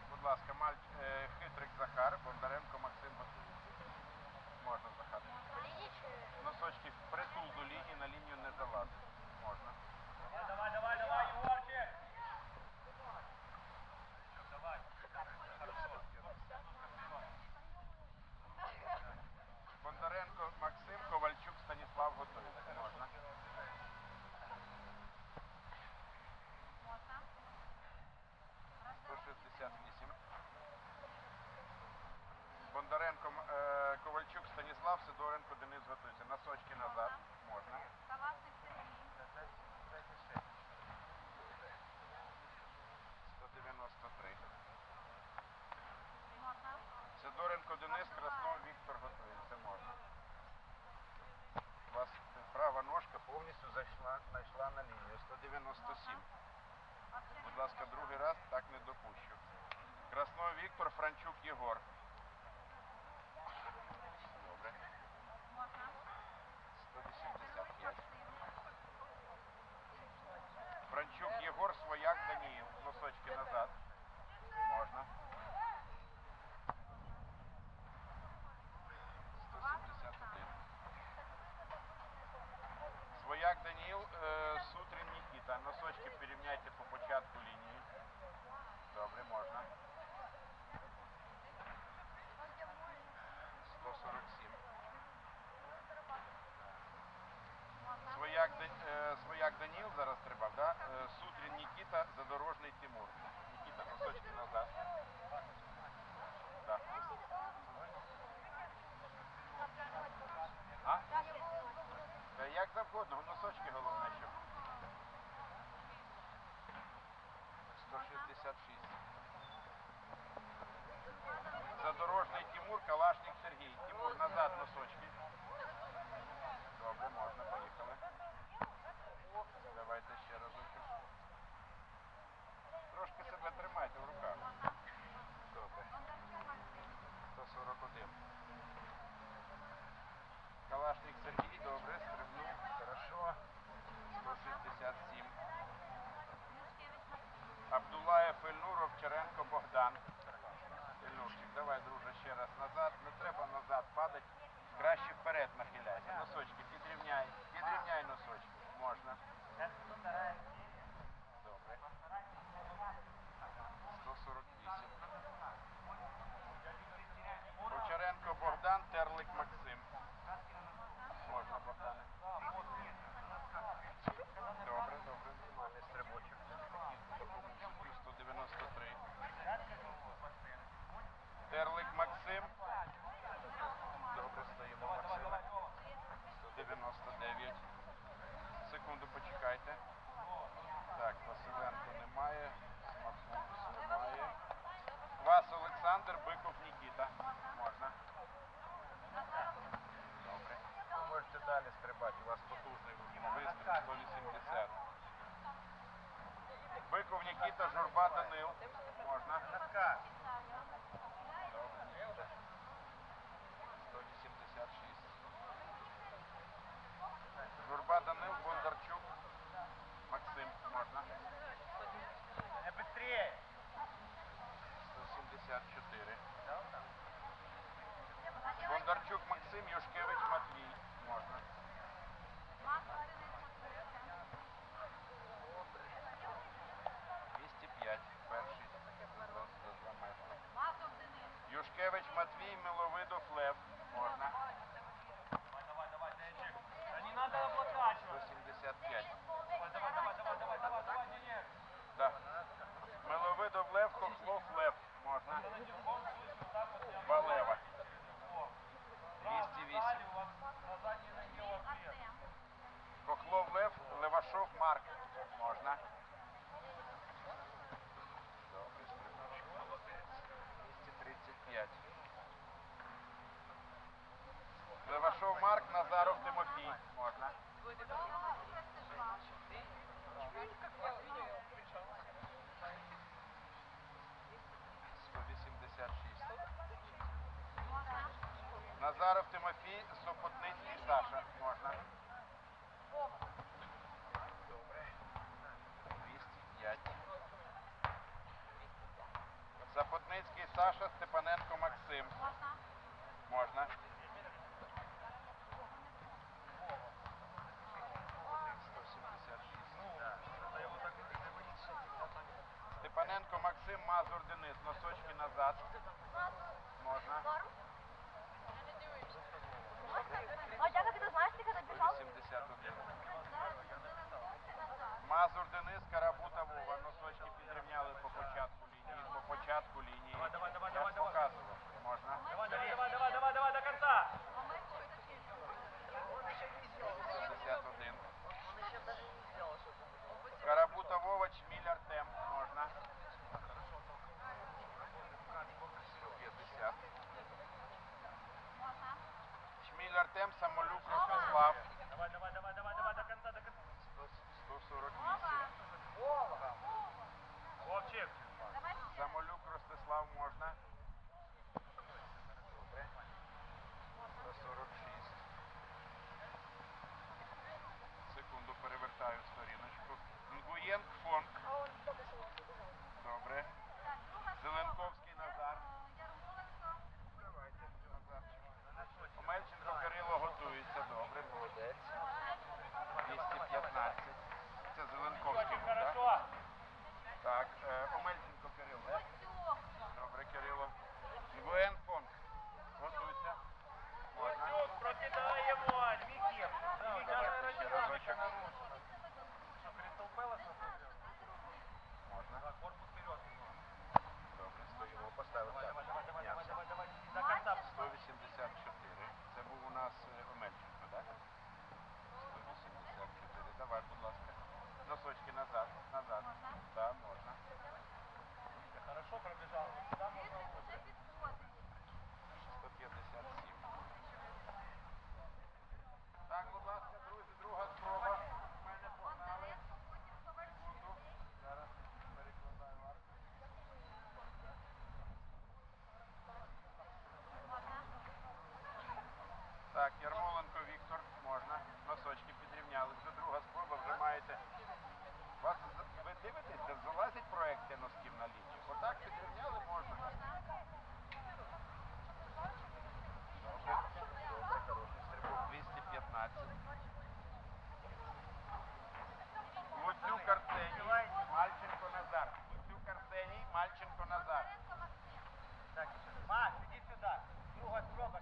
Так, будь ласка, маль... е, хитрик Захар, Бондаренко Максим готується. Можна Захар. Носочки притул до лінії, на лінію не залазить. Можна. Давай, давай, давай, Егорчик! Давай. Хорошо. Бондаренко Максим, Ковальчук Станіслав готується. Можна. Можна. 168. Бондаренко, е, Ковальчук, Станіслав, Сидоренко, Денис готується. Носочки назад. Можна. Калашник Сергій. 193. Можна. Сидоренко Денис, Краснов Віктор готується. Можна. У вас права ножка повністю зайшла, знайшла на лінію. 197. Будь ласка, другий раз так не допущу. Краснов Віктор, Франчук Єгор. Добре. Можна. 185. Франчук Єгор, Свояк Даніїв. Носочки назад. Можна. 171. Свояк Даніїл, е, Сутрин Нікіта. Носочки порівняйте по початку лінії. Добре, можна. 147. Можна. Свояк, Дан- е, Свояк Даніл зараз треба, да? Е, Сутрін Нікіта, Задорожний Тимур. Нікіта, носочки назад. Да. А? Та як завгодно, носочки головне, щоб. 166. Задорожний Тимур, Калашник Сергій. Тимур, назад носочки. Добре, можна, поїхали. Трошки тримайте в руках. Добре. 141. Калашник Сергій, добре, стрибнув. Хорошо. 167. Абдулаєв Ельнур, Овчаренко Богдан. Ельнурчик, давай, друже, ще раз назад. Не треба назад падати. Краще вперед нахиляйся. Носочки підрівняй. Підрівняй носочки. Можна. Добре. 148. Овчаренко Богдан, Терлик Максим. Можна, Богдане. Добре, добре, нормальний стрибочок. Такому суті 193. Терлик Максим. Добре, стоїмо Максима. 199. Секунду почекайте. Так, Василенко немає. Смакулус немає. Вас Олександр, Биков Нікіта. Можна? Добре. Ви можете далі стрибати, у вас потужний вистріл 180. Биков Нікіта, Журба Данил. Можна? Добре, Нікіта. 186. Журба Данил, Назаров, Тимофій, Сопотницький, Саша. Можна. 205. Сапотницький Саша, Степаненко Максим. Можна. Степаненко Максим, Мазур Денис. Носочки назад. Можна. Артем Самолюк Ростислав. Давай, давай, давай, давай, давай, до конца, до конца. 148. Вовчик. Самолюк Ростислав можна.